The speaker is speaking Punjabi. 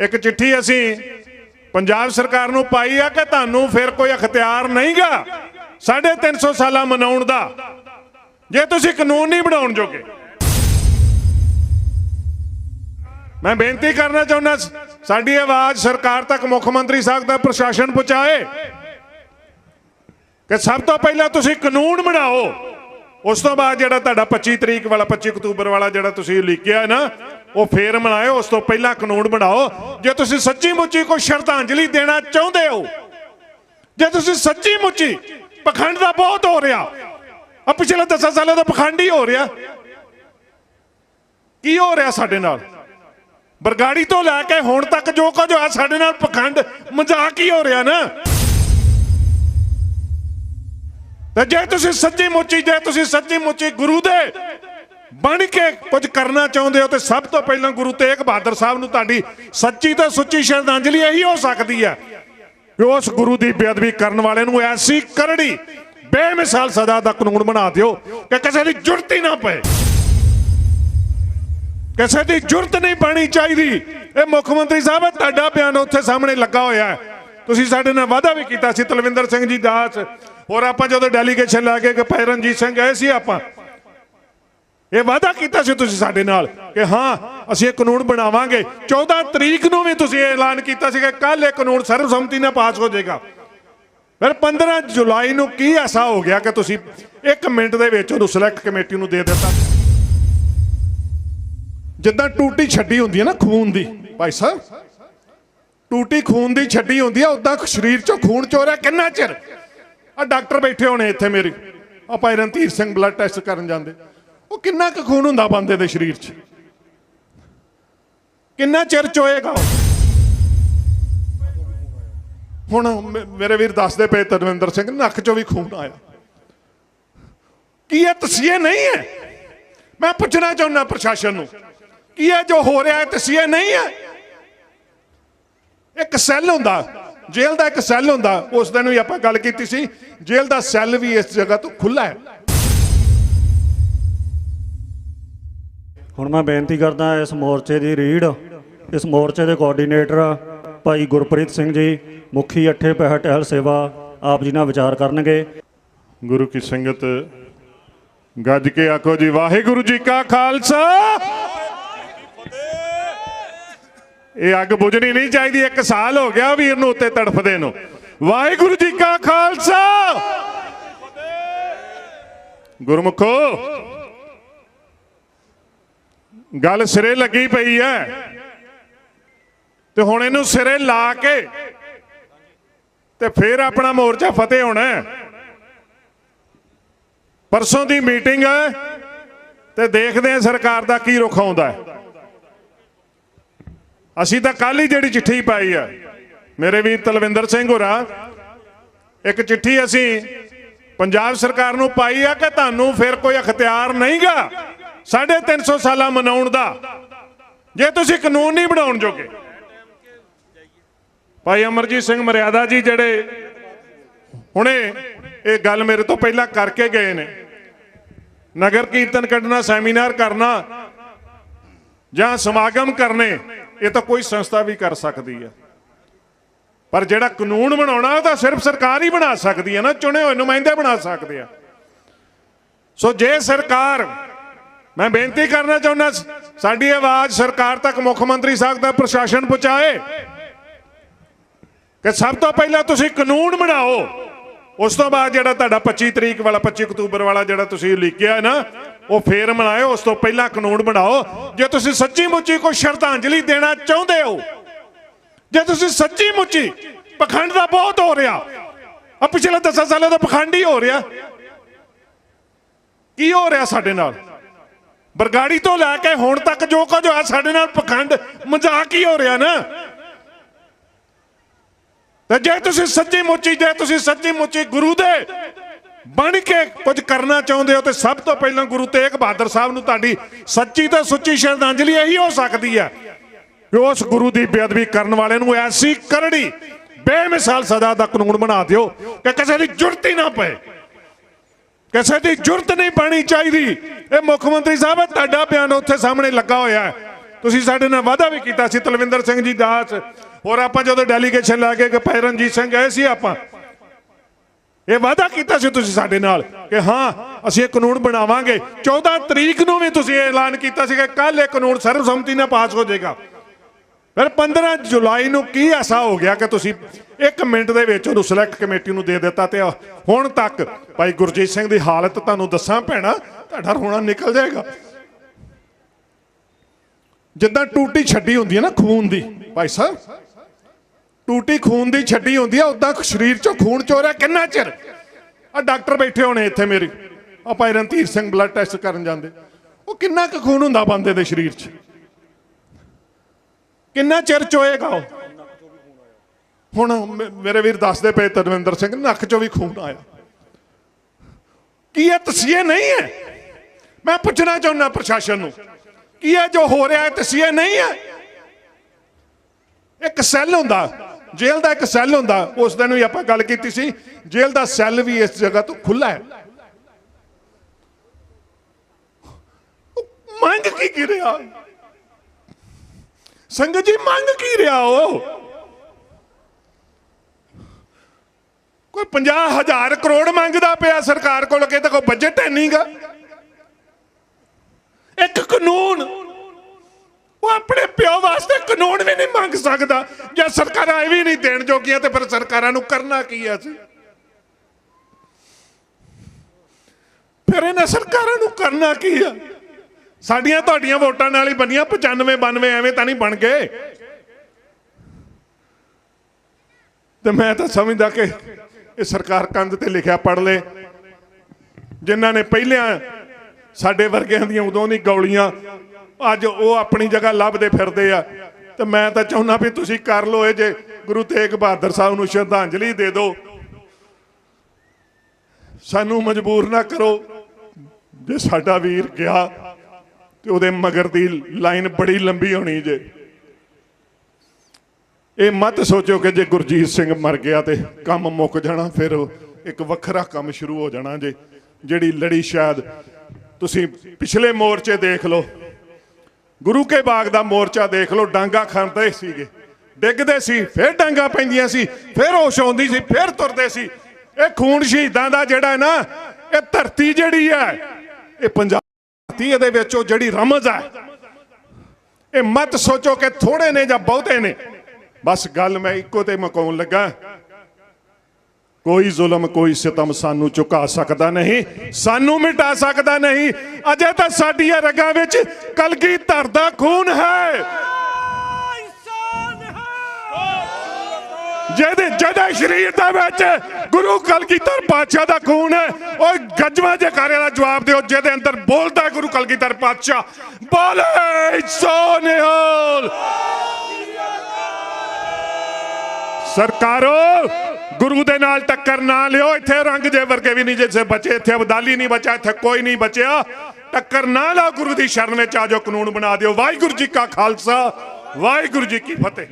ਇੱਕ ਚਿੱਠੀ ਅਸੀਂ ਪੰਜਾਬ ਸਰਕਾਰ ਨੂੰ ਪਾਈ ਆ ਕਿ ਤੁਹਾਨੂੰ ਫਿਰ ਕੋਈ ਅਖਤਿਆਰ ਨਹੀਂਗਾ 350 ਸਾਲਾ ਮਨਾਉਣ ਦਾ। ਜੇ ਤੁਸੀਂ ਕਾਨੂੰਨ ਨਹੀਂ ਬਣਾਉਣ ਜੋਗੇ। ਮੈਂ ਬੇਨਤੀ ਕਰਨਾ ਚਾਹੁੰਦਾ ਸਾਡੀ ਆਵਾਜ਼ ਸਰਕਾਰ ਤੱਕ ਮੁੱਖ ਮੰਤਰੀ ਸਾਹਿਬ ਦਾ ਪ੍ਰਸ਼ਾਸਨ ਪਹੁੰਚਾਏ ਕਿ ਸਭ ਤੋਂ ਪਹਿਲਾਂ ਤੁਸੀਂ ਕਾਨੂੰਨ ਬਣਾਓ। ਉਸ ਤੋਂ ਬਾਅਦ ਜਿਹੜਾ ਤੁਹਾਡਾ 25 ਤਰੀਕ ਵਾਲਾ 25 ਅਕਤੂਬਰ ਵਾਲਾ ਜਿਹੜਾ ਤੁਸੀਂ ਲਿਖਿਆ ਨਾ ਉਹ ਫੇਰ ਮਨਾਇਓ ਉਸ ਤੋਂ ਪਹਿਲਾਂ ਕਾਨੂੰਨ ਬਣਾਓ। ਜੇ ਤੁਸੀਂ ਸੱਚੀ ਮੁੱਚੀ ਕੋਈ ਸ਼ਰਧਾਂਜਲੀ ਦੇਣਾ ਚਾਹੁੰਦੇ ਹੋ, ਜੇ ਤੁਸੀਂ ਸੱਚੀ ਮੁੱਚੀ ਪਖੰਡ ਦਾ ਬਹੁਤ ਹੋ ਰਿਹਾ ਆ ਪਿਛਲੇ 10 ਸਾਲਾਂ ਦਾ ਪਖੰਡ ਹੀ ਹੋ ਰਿਹਾ। ਕੀ ਹੋ ਰਿਹਾ ਸਾਡੇ ਨਾਲ? ਬਰਗਾੜੀ ਤੋਂ ਲੈ ਕੇ ਹੁਣ ਤੱਕ ਜੋ ਕੁਝ ਹੋਇਆ ਸਾਡੇ ਨਾਲ ਪਖੰਡ, ਮਜ਼ਾਕ ਹੀ ਹੋ ਰਿਹਾ ਨਾ। ਤੇ ਜੇ ਤੁਸੀਂ ਸੱਚੀ ਮੁੱਚੀ, ਜੇ ਤੁਸੀਂ ਸੱਚੀ ਮੁੱਚੀ ਗੁਰੂ ਦੇ ਬਣ ਕੇ ਕੁਝ ਕਰਨਾ ਚਾਹੁੰਦੇ ਹੋ ਤੇ ਸਭ ਤੋਂ ਪਹਿਲਾਂ ਗੁਰੂ ਤੇਗ ਬਹਾਦਰ ਸਾਹਿਬ ਨੂੰ ਤੁਹਾਡੀ ਸੱਚੀ ਤੇ ਸੁੱਚੀ ਸ਼ਰਧਾਂਜਲੀ ਇਹੀ ਹੋ ਸਕਦੀ ਹੈ ਕਿ ਉਸ ਗੁਰੂ ਦੀ ਬੇਅਦਬੀ ਕਰਨ ਵਾਲੇ ਨੂੰ ਐਸੀ ਕਰੜੀ ਬੇਮਿਸਾਲ ਸਜ਼ਾ ਦਾ ਕਾਨੂੰਨ ਬਣਾ ਦਿਓ ਕਿ ਕਿਸੇ ਦੀ ਜੁਰਤ ਹੀ ਨਾ ਪਏ। ਕਿਸੇ ਦੀ ਜੁਰਤ ਨਹੀਂ ਪਾਣੀ ਚਾਹੀਦੀ। ਇਹ ਮੁੱਖ ਮੰਤਰੀ ਸਾਹਿਬ ਤੁਹਾਡਾ ਬਿਆਨ ਉੱਥੇ ਸਾਹਮਣੇ ਲੱਗਾ ਹੋਇਆ ਹੈ। ਤੁਸੀਂ ਸਾਡੇ ਨਾਲ ਵਾਅਦਾ ਵੀ ਕੀਤਾ ਸੀ, ਤਲਵਿੰਦਰ ਸਿੰਘ ਜੀ ਦਾਸ। ਹੋਰ ਆਪਾਂ ਜਦੋਂ ਡੈਲੀਗੇਸ਼ਨ ਲੈ ਕੇ ਕਿ ਭਾਈ ਰਣਜੀਤ ਸਿੰਘ ਗਏ ਸੀ ਆਪਾਂ। ਇਹ ਵਾਅਦਾ ਕੀਤਾ ਸੀ ਤੁਸੀਂ ਸਾਡੇ ਨਾਲ ਕਿ ਹਾਂ, ਅਸੀਂ ਇਹ ਕਾਨੂੰਨ ਬਣਾਵਾਂਗੇ। 14 ਤਰੀਕ ਨੂੰ ਵੀ ਤੁਸੀਂ ਇਹ ਐਲਾਨ ਕੀਤਾ ਸੀ ਕਿ ਕੱਲ ਇਹ ਕਾਨੂੰਨ ਸਰਬਸੰਮਤੀ ਨਾਲ ਪਾਸ ਹੋ ਜਾਏਗਾ। ਫਿਰ 15 ਜੁਲਾਈ ਨੂੰ ਕੀ ਐਸਾ ਹੋ ਗਿਆ ਕਿ ਤੁਸੀਂ 1 ਮਿੰਟ ਦੇ ਵਿੱਚ ਉਹਨੂੰ ਸਿਲੈਕਟ ਕਮੇਟੀ ਨੂੰ ਦੇ ਦਿੱਤਾ? ਜਿੱਦਾਂ ਟੂਟੀ ਛੱਡੀ ਹੁੰਦੀ ਹੈ ਨਾ ਖੂਨ ਦੀ, ਭਾਈ ਸਾਹਿਬ। ਟੂਟੀ ਖੂਨ ਦੀ ਛੱਡੀ ਹੁੰਦੀ ਹੈ ਉਦਾਂ ਸਰੀਰ ਚੋਂ ਖੂਨ ਚੋਰਿਆ ਕਿੰਨਾ ਚਿਰ? ਆ ਡਾਕਟਰ ਬੈਠੇ ਹੋਣੇ ਇੱਥੇ ਮੇਰੇ। ਆ ਭਾਈ ਰਣਧੀਰ ਸਿੰਘ ਬਲੱਡ ਟੈਸਟ ਕਰਨ ਜਾਂਦੇ। ਉਹ ਕਿੰਨਾ ਕੁ ਖੂਨ ਹੁੰਦਾ ਬੰਦੇ ਦੇ ਸਰੀਰ 'ਚ? ਕਿੰਨਾ ਚਿਰ ਚੋਏਗਾ ਹੁਣ ਮੇਰੇ ਵੀਰ ਦੱਸਦੇ ਪਏ ਤਰਵਿੰਦਰ ਸਿੰਘ, ਨੱਕ 'ਚੋਂ ਵੀ ਖੂਨ ਆਇਆ। ਕੀ ਇਹ ਤਸੀਹੇ ਨਹੀਂ ਹੈ? ਮੈਂ ਪੁੱਛਣਾ ਚਾਹੁੰਦਾ ਪ੍ਰਸ਼ਾਸਨ ਨੂੰ, ਕੀ ਇਹ ਜੋ ਹੋ ਰਿਹਾ ਹੈ ਤਸੀਹੇ ਨਹੀਂ ਹੈ? ਇੱਕ ਸੈੱਲ ਹੁੰਦਾ, ਜੇਲ੍ਹ ਦਾ ਇੱਕ ਸੈੱਲ ਹੁੰਦਾ, ਉਸ ਦਿਨ ਵੀ ਆਪਾਂ ਗੱਲ ਕੀਤੀ ਸੀ, ਜੇਲ੍ਹ ਦਾ ਸੈੱਲ ਵੀ ਇਸ ਜਗ੍ਹਾ ਤੋਂ ਖੁੱਲਾ ਹੈ। ਹੁਣ ਮੈਂ ਬੇਨਤੀ ਕਰਦਾ ਇਸ ਮੋਰਚੇ ਦੀ ਰੀੜ, ਇਸ ਮੋਰਚੇ ਦੇ ਕੋਆਰਡੀਨੇਟਰ ਭਾਈ ਗੁਰਪ੍ਰੀਤ ਸਿੰਘ ਜੀ, ਮੁਖੀ ਅੱਠੇ ਪਹਿ ਟਹਿਲ ਸੇਵਾ ਆਪ ਜੀ ਨਾਲ ਵਿਚਾਰ ਕਰਨਗੇ। ਗੁਰੂ ਕੀ ਸੰਗਤ, ਗੱਜ ਕੇ ਆਖੋ ਜੀ, ਵਾਹਿਗੁਰੂ ਜੀ ਕਾ ਖਾਲਸਾ। ਇਹ ਅੱਗ ਬੁਝਣੀ ਨਹੀਂ ਚਾਹੀਦੀ, ਇੱਕ ਸਾਲ ਹੋ ਗਿਆ ਵੀਰ ਨੂੰ ਉੱਤੇ ਤੜਫਦੇ ਨੂੰ। ਵਾਹਿਗੁਰੂ ਜੀ ਕਾ ਖਾਲਸਾ। ਗੁਰਮੁਖੋ ਗੱਲ ਸਿਰੇ ਲੱਗੀ ਪਈ ਹੈ ਤੇ ਹੁਣ ਇਹਨੂੰ ਸਿਰੇ ਲਾ ਕੇ ਤੇ ਫਿਰ ਆਪਣਾ ਮੋਰਚਾ ਫਤਿਹ ਹੋਣਾ ਪਰਸੋਂ ਦੀ ਮੀਟਿੰਗ ਹੈ ਤੇ ਦੇਖਦੇ ਹਾਂ ਸਰਕਾਰ ਦਾ ਕੀ ਰੁਖ ਆਉਂਦਾ ਅਸੀਂ ਤਾਂ ਕੱਲ ਹੀ ਜਿਹੜੀ ਚਿੱਠੀ ਪਾਈ ਆ ਮੇਰੇ ਵੀਰ ਤਲਵਿੰਦਰ ਸਿੰਘ ਹੋਰਾਂ, ਇੱਕ ਚਿੱਠੀ ਅਸੀਂ ਪੰਜਾਬ ਸਰਕਾਰ ਨੂੰ ਪਾਈ ਆ ਕਿ ਤੁਹਾਨੂੰ ਫਿਰ ਕੋਈ ਅਖਤਿਆਰ ਨਹੀਂਗਾ? 350 ਸਾਲਾਂ ਮਨਾਉਣ ਦਾ। ਜੇ ਤੁਸੀਂ ਕਾਨੂੰਨ ਨਹੀਂ ਬਣਾਉਣ ਜੋਗੇ। ਭਾਈ ਅਮਰਜੀਤ ਸਿੰਘ ਮਰਿਆਦਾ ਜੀ ਜਿਹੜੇ ਹੁਣੇ ਇਹ ਗੱਲ ਮੇਰੇ ਤੋਂ ਪਹਿਲਾਂ ਕਰਕੇ ਗਏ ਨੇ। ਨਗਰ ਕੀਰਤਨ ਕੱਢਣਾ, ਸੈਮੀਨਾਰ ਕਰਨਾ ਜਾਂ ਸਮਾਗਮ ਕਰਨੇ, ਇਹ ਤਾਂ ਕੋਈ ਸੰਸਥਾ ਵੀ ਕਰ ਸਕਦੀ ਹੈ ਪਰ ਜਿਹੜਾ ਕਾਨੂੰਨ ਬਣਾਉਣਾ, ਉਹ ਤਾਂ ਸਿਰਫ ਸਰਕਾਰ ਹੀ ਬਣਾ ਸਕਦੀ ਹੈ ਨਾ। ਚੁਣੇ ਹੋਏ ਨੁਮਾਇੰਦੇ ਬਣਾ ਸਕਦੇ ਆ। ਸੋ ਜੇ ਸਰਕਾਰ ਮੈਂ ਬੇਨਤੀ ਕਰਨਾ ਚਾਹੁੰਦਾ ਸਾਡੀ ਆਵਾਜ਼ ਸਰਕਾਰ ਤੱਕ ਮੁੱਖ ਮੰਤਰੀ ਸਾਹਿਬ ਦਾ ਪ੍ਰਸ਼ਾਸਨ ਪਹੁੰਚਾਏ ਕਿ ਸਭ ਤੋਂ ਪਹਿਲਾਂ ਤੁਸੀਂ ਕਾਨੂੰਨ ਬਣਾਓ। ਉਸ ਤੋਂ ਬਾਅਦ ਜਿਹੜਾ ਤੁਹਾਡਾ 25 ਤਰੀਕ ਵਾਲਾ 25 ਅਕਤੂਬਰ ਵਾਲਾ ਜਿਹੜਾ ਤੁਸੀਂ ਲਿਖਿਆ ਹੈ ਨਾ, ਉਹ ਫੇਰ ਮਨਾਇਓ। ਉਸ ਤੋਂ ਪਹਿਲਾਂ ਕਾਨੂੰਨ ਬਣਾਓ। ਜੇ ਤੁਸੀਂ ਸੱਚੀ ਮੁੱਚੀ ਕੋਈ ਸ਼ਰਧਾਂਜਲੀ ਦੇਣਾ ਚਾਹੁੰਦੇ ਹੋ, ਜੇ ਤੁਸੀਂ ਸੱਚੀ ਮੁੱਚੀ ਪਖੰਡ ਦਾ ਬਹੁਤ ਹੋ ਰਿਹਾ ਆ ਪਿਛਲੇ 10 ਸਾਲਾਂ ਦਾ ਪਖੰਡ ਹੀ ਹੋ ਰਿਹਾ। ਕੀ ਹੋ ਰਿਹਾ ਸਾਡੇ ਨਾਲ? ਬਰਗਾੜੀ ਤੋਂ ਲੈ ਕੇ ਹੁਣ ਤੱਕ ਜੋ ਕੁਝ ਹੋਇਆ, ਸਾਡੇ ਨਾਲ ਪਖੰਡ ਮਜ਼ਾਕ ਹੀ ਹੋ ਰਿਹਾ ਨਾ। ਤੇ ਜੇ ਤੁਸੀਂ ਸੱਚੀ ਮੁੱਚੀ, ਜੇ ਤੁਸੀਂ ਸੱਚੀ ਮੁੱਚੀ ਗੁਰੂ ਦੇ ਬਣ ਕੇ ਕੁਝ ਕਰਨਾ ਚਾਹੁੰਦੇ ਹੋ, ਤੇ ਸਭ ਤੋਂ ਪਹਿਲਾਂ ਗੁਰੂ ਤੇਗ ਬਹਾਦਰ ਸਾਹਿਬ ਨੂੰ ਤੁਹਾਡੀ ਸੱਚੀ ਤੇ ਸੁੱਚੀ ਸ਼ਰਧਾਂਜਲੀ ਇਹੀ ਹੋ ਸਕਦੀ ਹੈ ਕਿ ਉਸ ਗੁਰੂ ਦੀ ਬੇਅਦਬੀ ਕਰਨ ਵਾਲੇ ਨੂੰ ਐਸੀ ਕਰੜੀ ਬੇਮਿਸਾਲ ਸਜ਼ਾ ਦਾ ਕਾਨੂੰਨ ਬਣਾ ਦਿਓ ਕਿ ਕਿਸੇ ਦੀ ਜੁਰਤ ਹੀ ਨਾ ਪਏ, ਕਿਸੇ ਦੀ ਜੁਰਤ ਨਹੀਂ ਪਾਣੀ ਚਾਹੀਦੀ। ਇਹ ਮੁੱਖ ਮੰਤਰੀ ਸਾਹਿਬ ਤੁਹਾਡਾ ਬਿਆਨ ਉੱਥੇ ਸਾਹਮਣੇ ਲੱਗਾ ਹੋਇਆ ਹੈ। ਤੁਸੀਂ ਸਾਡੇ ਨਾਲ ਵਾਅਦਾ ਵੀ ਕੀਤਾ ਸੀ, ਤਲਵਿੰਦਰ ਸਿੰਘ ਜੀ ਦਾਸ। ਹੋਰ ਆਪਾਂ ਜਦੋਂ ਡੈਲੀਗੇਸ਼ਨ ਲੈ ਕੇ ਗਏ, ਭਾਈ ਰਣਜੀਤ ਸਿੰਘ ਗਏ ਸੀ ਆਪਾਂ। ਇਹ ਵਾਅਦਾ ਕੀਤਾ ਸੀ ਤੁਸੀਂ ਸਾਡੇ ਨਾਲ ਕਿ ਹਾਂ, ਅਸੀਂ ਇਹ ਕਾਨੂੰਨ ਬਣਾਵਾਂਗੇ। 14 ਤਰੀਕ ਨੂੰ ਵੀ ਤੁਸੀਂ ਇਹ ਐਲਾਨ ਕੀਤਾ ਸੀ ਕਿ ਕੱਲ ਇਹ ਕਾਨੂੰਨ ਸਰਬਸੰਮਤੀ ਨਾਲ ਪਾਸ ਹੋ ਜਾਏਗਾ। ਫਿਰ 15 ਜੁਲਾਈ ਨੂੰ ਕੀ ਐਸਾ ਹੋ ਗਿਆ ਕਿ ਤੁਸੀਂ 1 ਮਿੰਟ ਦੇ ਵਿੱਚ ਉਹਨੂੰ ਸਿਲੈਕਟ ਕਮੇਟੀ ਨੂੰ ਦੇ ਦਿੱਤਾ ਤੇ ਹੁਣ ਤੱਕ ਭਾਈ ਗੁਰਜੀਤ ਸਿੰਘ ਦੀ ਹਾਲਤ ਤੁਹਾਨੂੰ ਦੱਸਾਂ ਭੈਣਾ ਤੁਹਾਡਾ ਰੋਣਾ ਨਿਕਲ ਜਾਏਗਾ। ਜਿੱਦਾਂ ਟੂਟੀ ਛੱਡੀ ਹੁੰਦੀ ਹੈ ਨਾ ਖੂਨ ਦੀ, ਭਾਈ ਸਾਹਿਬ, ਟੂਟੀ ਖੂਨ ਦੀ ਛੱਡੀ ਹੁੰਦੀ ਆ ਉਦਾਂ ਸਰੀਰ ਚੋਂ ਖੂਨ ਚੋ ਰਿਹਾ, ਕਿੰਨਾ ਚਿਰ? ਆ ਡਾਕਟਰ ਬੈਠੇ ਹੋਣੇ ਇੱਥੇ ਮੇਰੀ। ਆ ਭਾਈ ਰਣਧੀਰ ਸਿੰਘ ਬਲੱਡ ਟੈਸਟ ਕਰਨ ਜਾਂਦੇ। ਉਹ ਕਿੰਨਾ ਕੁ ਖੂਨ ਹੁੰਦਾ ਬੰਦੇ ਦੇ ਸਰੀਰ 'ਚ? ਕਿੰਨਾ ਚਿਰ ਚੋਏਗਾ ਉਹ? ਹੁਣ ਮੇਰੇ ਵੀਰ ਦੱਸਦੇ ਪਏ ਤਰਵਿੰਦਰ ਸਿੰਘ, ਨੱਕ 'ਚੋਂ ਵੀ ਖੂਨ ਆਇਆ। ਕੀ ਇਹ ਤਸੀਹੇ ਨਹੀਂ ਹੈ? ਮੈਂ ਪੁੱਛਣਾ ਚਾਹੁੰਦਾ ਪ੍ਰਸ਼ਾਸਨ ਨੂੰ, ਕੀ ਇਹ ਜੋ ਹੋ ਰਿਹਾ ਹੈ ਤਸੀਹੇ ਨਹੀਂ ਹੈ? ਇੱਕ ਸੈੱਲ ਹੁੰਦਾ, ਜੇਲ੍ਹ ਦਾ ਇੱਕ ਸੈੱਲ ਹੁੰਦਾ, ਉਸ ਦਿਨ ਵੀ ਆਪਾਂ ਗੱਲ ਕੀਤੀ ਸੀ, ਜੇਲ੍ਹ ਦਾ ਸੈੱਲ ਵੀ ਇਸ ਜਗ੍ਹਾ ਤੋਂ ਖੁੱਲਾ ਹੈ। ਮੰਗ ਕੀ ਕੀ ਰਿਹਾ? ਸੰਗਤ ਜੀ, ਮੰਗ ਕੀ ਰਿਹਾ ਉਹ ਕੋਈ 50000 ਕਰੋੜ ਮੰਗਦਾ ਪਿਆ ਸਰਕਾਰ ਕੋਲ ਕਿਤੇ ਕੋਈ ਬਜਟ ਹੈ ਨਹੀਂਗਾ ਇੱਕ ਕਾਨੂੰਨ। ਉਹ ਆਪਣੇ ਪਿਓ ਵਾਸਤੇ ਕਾਨੂੰਨ ਵੀ ਨਹੀਂ ਮੰਗ ਸਕਦਾ। ਜੇ ਸਰਕਾਰਾਂ ਇਹ ਵੀ ਨਹੀਂ ਦੇਣ ਜੋਗੀਆਂ, ਤੇ ਫਿਰ ਸਰਕਾਰਾਂ ਨੂੰ ਕਰਨਾ ਕੀ ਹੈ ਸੀ ਫਿਰ ਇਹਨਾਂ ਸਰਕਾਰਾਂ ਨੂੰ ਕਰਨਾ ਕੀ ਆ? ਸਾਡੀਆਂ ਤੁਹਾਡੀਆਂ ਵੋਟਾਂ ਨਾਲ ਹੀ ਬਣੀਆਂ 95 92 ਐਵੇਂ ਤਾਂ ਨਹੀਂ ਬਣ ਗਏ। ਤੇ ਮੈਂ ਤਾਂ ਸਮਝਦਾ ਕਿ ਇਹ ਸਰਕਾਰ ਕੰਧ ਤੇ ਲਿਖਿਆ ਪੜ ਲੇ। ਜਿਨ੍ਹਾਂ ਨੇ ਪਹਿਲਿਆਂ ਸਾਡੇ ਵਰਗਿਆਂ ਦੀਆਂ ਉਦੋਂ ਨਹੀਂ ਗੌਲੀਆਂ। ਅੱਜ ਉਹ ਆਪਣੀ ਜਗ੍ਹਾ ਲੱਭਦੇ ਫਿਰਦੇ ਆ। ਤੇ ਮੈਂ ਤਾਂ ਚਾਹੁੰਦਾ ਵੀ ਤੁਸੀਂ ਕਰ ਲੋ ਇਹ ਜੇ। ਗੁਰੂ ਤੇਗ ਬਹਾਦਰ ਸਾਹਿਬ ਨੂੰ ਸ਼ਰਧਾਂਜਲੀ ਦੇ ਦਿਓ। ਸਾਨੂੰ ਮਜਬੂਰ ਨਾ ਕਰੋ। ਜੇ ਸਾਡਾ ਵੀਰ ਗਿਆ, ਤੇ ਉਹਦੇ ਮਗਰ ਦੀ ਲਾਈਨ ਬੜੀ ਲੰਬੀ ਹੋਣੀ ਜੇ। ਇਹ ਮਤ ਸੋਚੋ ਕਿ ਜੇ ਗੁਰਜੀਤ ਸਿੰਘ ਮਰ ਗਿਆ ਤੇ ਕੰਮ ਮੁੱਕ ਜਾਣਾ, ਫਿਰ ਇੱਕ ਵੱਖਰਾ ਕੰਮ ਸ਼ੁਰੂ ਹੋ ਜਾਣਾ ਜੇ। ਜਿਹੜੀ ਲੜੀ ਸ਼ਾਇਦ ਤੁਸੀਂ ਪਿਛਲੇ ਮੋਰਚੇ ਦੇਖ ਲਓ। ਗੁਰੂ ਕੇ ਬਾਗ ਦਾ ਮੋਰਚਾ ਦੇਖ ਲਓ, ਡਾਂਗਾ ਖਾਂਦੇ ਸੀਗੇ। ਡਿੱਗਦੇ ਸੀ, ਫਿਰ ਡਾਂਗਾ ਪੈਂਦੀਆਂ ਸੀ, ਫਿਰ ਹੋਸ਼ ਆਉਂਦੀ ਸੀ, ਫਿਰ ਤੁਰਦੇ ਸੀ। ਇਹ ਖੂਨ ਸ਼ਹੀਦਾਂ ਦਾ ਜਿਹੜਾ ਨਾ, ਇਹ ਧਰਤੀ ਜਿਹੜੀ ਹੈ, ਇਹ ਪੰਜਾਬ ਧਰਤੀ ਇਹਦੇ ਵਿੱਚ ਉਹ ਜਿਹੜੀ ਰਮਜ਼ ਹੈ, ਇਹ ਮਤ ਸੋਚੋ ਕਿ ਥੋੜੇ ਨੇ ਜਾਂ ਬਹੁਤੇ ਨੇ। ਬਸ ਗੱਲ ਮੈਂ ਇੱਕੋ ਤੇ ਮਕਾਉਣ ਲੱਗਾ। ਕੋਈ ਜ਼ੁਲਮ, ਕੋਈ ਸਿਤਮ ਸਾਨੂੰ ਝੁਕਾ ਸਕਦਾ ਨਹੀਂ, ਸਾਨੂੰ ਮਿਟਾ ਸਕਦਾ ਨਹੀਂ। ਅਜੇ ਤਾਂ ਸਾਡੀਆਂ ਰਗਾਂ ਵਿੱਚ ਕਲਗੀ ਧਰਦਾ ਖੂਨ ਹੈ। ਜਿਹਦੇ ਜਿਹਦੇ ਸਰੀਰ ਦੇ ਵਿੱਚ ਗੁਰੂ ਕਲਗੀਧਰ ਪਾਤਸ਼ਾਹ ਦਾ ਖੂਨ ਹੈ ਉਹ ਗੱਜਵਾ ਜੇ ਕਾਰੇ ਦਾ ਜਵਾਬ ਦਿਓ, ਜਿਹਦੇ ਅੰਦਰ ਬੋਲਦਾ ਗੁਰੂ ਕਲਗੀਧਰ ਪਾਤਸ਼ਾਹ। ਬੋਲੇ, ਸੋ ਨਿਹਾਲ। ਸਰਕਾਰੋ, ਗੁਰੂ ਦੇ ਨਾਲ ਟੱਕਰ ਨਾ ਲਿਓ। ਇੱਥੇ ਰੰਗ ਜੇ ਵਰਗੇ ਵੀ ਨਹੀਂ ਜਿਸੇ ਬਚੇ, ਇੱਥੇ ਅਬਦਾਲੀ ਨਹੀਂ ਬਚਾ ਇੱਥੇ ਕੋਈ ਨਹੀਂ ਬਚਿਆ। ਟੱਕਰ ਨਾ ਲਾਓ ਗੁਰੂ ਦੀ ਸ਼ਰਨ ਵਿੱਚ, ਆ ਜਾਓ ਕਾਨੂੰਨ ਬਣਾ ਦਿਓ। ਵਾਹਿਗੁਰੂ ਜੀ ਕਾ ਖਾਲਸਾ, ਵਾਹਿਗੁਰੂ ਜੀ ਕੀ ਫਤਿਹ।